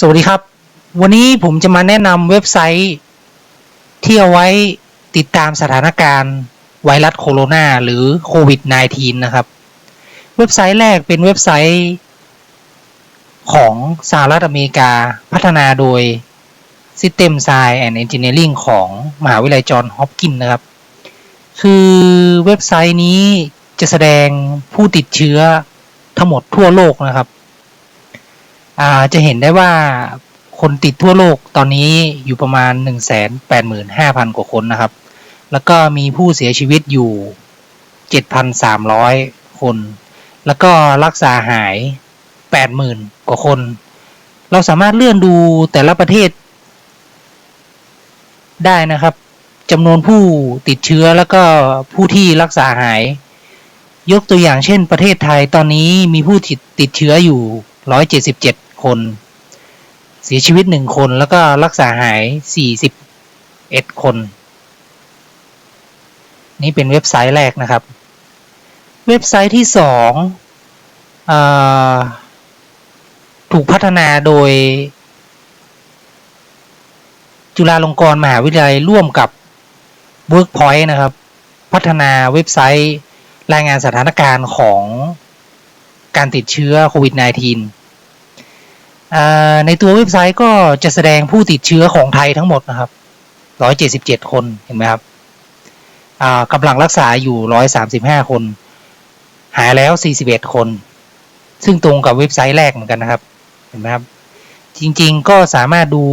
สวัสดีครับ วันนี้ผมจะมาแนะนำเว็บไซต์ ที่เอาไว้ติดตามสถานการณ์ไวรัสโคโรนาหรือโควิด -19 นะครับ เว็บไซต์แรกเป็นเว็บไซต์ ของสหรัฐอเมริกาพัฒนาโดย System Science and Engineering ของมหาวิทยาลัยจอห์นฮอปกินส์นะครับ คือเว็บไซต์นี้จะแสดงผู้ติดเชื้อทั้งหมดทั่วโลกนะครับ อ่าจะเห็นได้ว่าคนติดทั่วโลกตอนนี้อยู่ประมาณ 185,000 กว่าคนนะครับ แล้วก็มีผู้เสียชีวิตอยู่ 7,300 คน แล้วก็รักษาหาย 80,000 กว่าคน เราสามารถเลื่อนดูแต่ละประเทศ ได้นะครับจำนวนผู้ติดเชื้อแล้วก็ผู้ที่รักษาหาย ยกตัวอย่างเช่น ประเทศไทยตอนนี้มีผู้ติดติดเชื้ออยู่ 177 คน เสียชีวิต1คนแล้วก็รักษาหาย41คน นี่เป็นเว็บไซต์แรกนะครับ เว็บไซต์ที่สองอถูกพัฒนาโดย จุฬาลงกรณ์มหาวิทยาลัยร่วมกับ Workpoint นะครับ พัฒนาเว็บไซต์รายงานสถานการณ์ของการติดเชื้อโควิด -19 ในตัวเว็บไซต์ก็จะแสดงผู้ติดเชื้อของไทยทั้งหมดนะครับ177คนเห็นไหมครับอ่ากำลังรักษาอยู่135คน หายแล้ว41คน ซึ่งตรงกับเว็บไซต์แรกเหมือนกันนะครับ เห็นไหมครับ จริงๆก็สามารถดู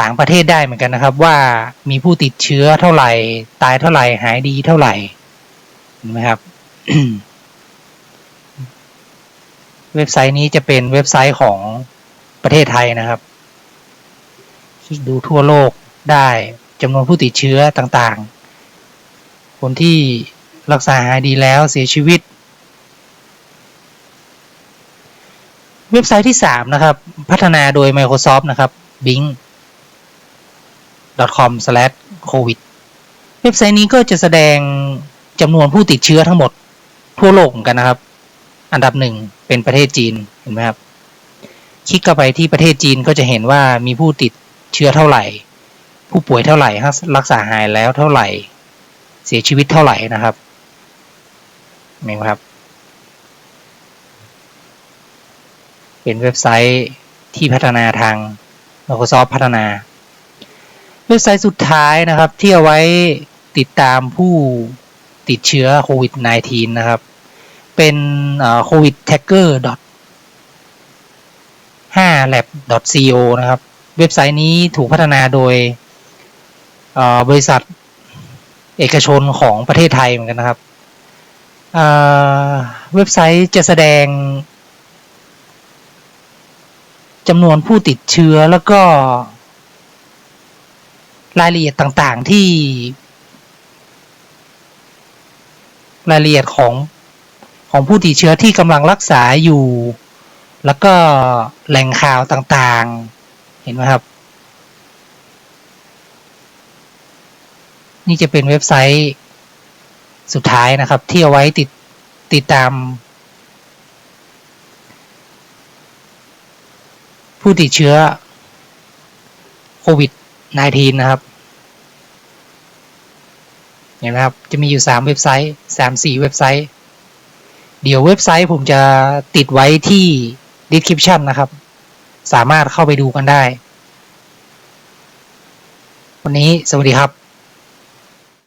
ต่างประเทศได้เหมือนกันนะครับ ว่ามีผู้ติดเชื้อเท่าไหร่ ตายเท่าไหร่ หายดีเท่าไหร่เห็นไหมครับ เว็บไซต์นี้จะเป็นเว็บไซต์ของประเทศไทยนะครับ ดูทั่วโลกได้จำนวนผู้ติดเชื้อต่างๆ คนที่รักษาหายดีแล้วเสียชีวิต เว็บไซต์ที่ 3 นะครับ พัฒนาโดย Microsoft นะครับ Bing com/covid เว็บไซต์นี้ก็จะแสดงจำนวนผู้ติดเชื้อทั้งหมดทั่วโลกเหมือนกันนะครับ อันดับหนึ่งเป็นประเทศจีนเห็นไหมครับ คลิกเข้าไปที่ประเทศจีนก็จะเห็นว่ามีผู้ติดเชื้อเท่าไหร่ ผู้ป่วยเท่าไหร่รักษาหายแล้วเท่าไหร่ เสียชีวิตเท่าไหร่นะครับเห็นไหมครับ เป็นเว็บไซต์ที่พัฒนาทาง Microsoft พัฒนา เว็บไซต์สุดท้ายนะครับ ที่เอาไว้ติดตามผู้ติดเชื้อโควิด -19 นะครับ เป็น covid tracker 5 lab co นะครับ เว็บไซต์นี้ถูกพัฒนาโดยบริษัทเอกชนของประเทศไทยเหมือนกันนะครับ เว็บไซต์จะแสดงจำนวนผู้ติดเชื้อแล้วก็รายละเอียดต่างๆที่ รายละเอียดของ ของผู้ติดเชื้อที่กำลังรักษาอยู่ แล้วก็แหล่งข่าวต่างๆ เห็นไหมครับ นี่จะเป็นเว็บไซต์สุดท้ายนะครับ ที่เอาไว้ติดติดตาม ผู้ติดเชื้อโควิด -19 นะครับ เห็นไหมครับ จะมีอยู่ 3 เว็บไซต์ 3-4 เว็บไซต์ เดี๋ยวเว็บไซต์ผมจะติดไว้ที่ description นะครับ สามารถเข้าไปดูกันได้ วันนี้สวัสดีครับ